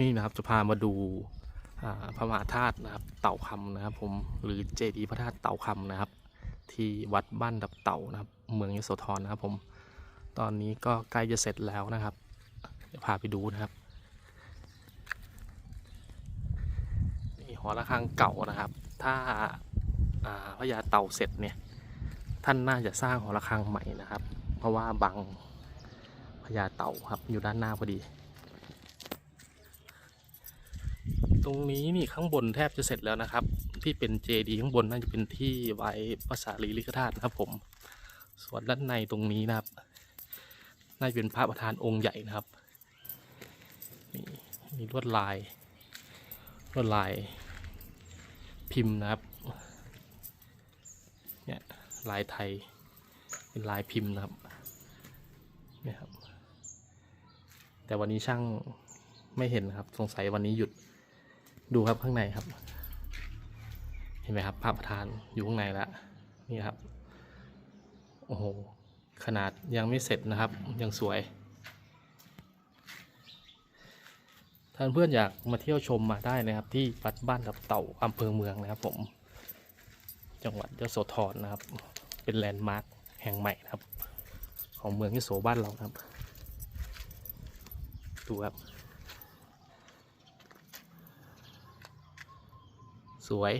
นี่นะครับจะพามาดูพระมหาธาตุนะครับเต่าคำนะครับ ผมหรือเจดีย์พระธาตุเต่าคำนะครับ ที่วัดบ้านดับเต่านะครับ เมืองยโสธรนะครับผม ตอนนี้ก็ใกล้จะเสร็จแล้วนะครับเดี๋ยวพาไปดูนะครับนี่หอระฆังเก่านะครับ ถ้าอ่าพญาเต่าเสร็จเนี่ยท่านน่าจะสร้างหอระฆังใหม่นะครับ เพราะว่าบังพญาเต่าครับอยู่ด้านหน้าพอดี ตรงนี้นี่ข้างบนแทบจะเสร็จแล้วนะครับ ที่เป็นเจดีย์ข้างบนน่าจะเป็นที่ไว้ภาษาลีลิกธาตุนะครับผม ส่วนด้านในตรงนี้นะครับ น่าจะเป็นพระประธานองค์ใหญ่นะครับนี่มีลวดลายลวดลายพิมพ์นะครับเนี่ยลายไทยเป็นลายพิมพ์นะครับเนี่ยครับแต่วันนี้ช่างไม่เห็นนะครับ สงสัยวันนี้หยุด ดูครับข้างในครับ เห็นไหมครับพระประธานอยู่ข้างในแล้วนี่ครับ โอ้โห ขนาดยังไม่เสร็จนะครับ ยังสวย ท่านเพื่อนอยากมาเที่ยวชมมาได้นะครับ ที่วัดบ้านดับเต่าอำเภอเมืองนะครับผม จังหวัดยโสธรนะครับ เป็นแลนด์มาร์คแห่งใหม่นะครับ ของเมืองยโสบ้านเรานะครับ ดูครับ สวย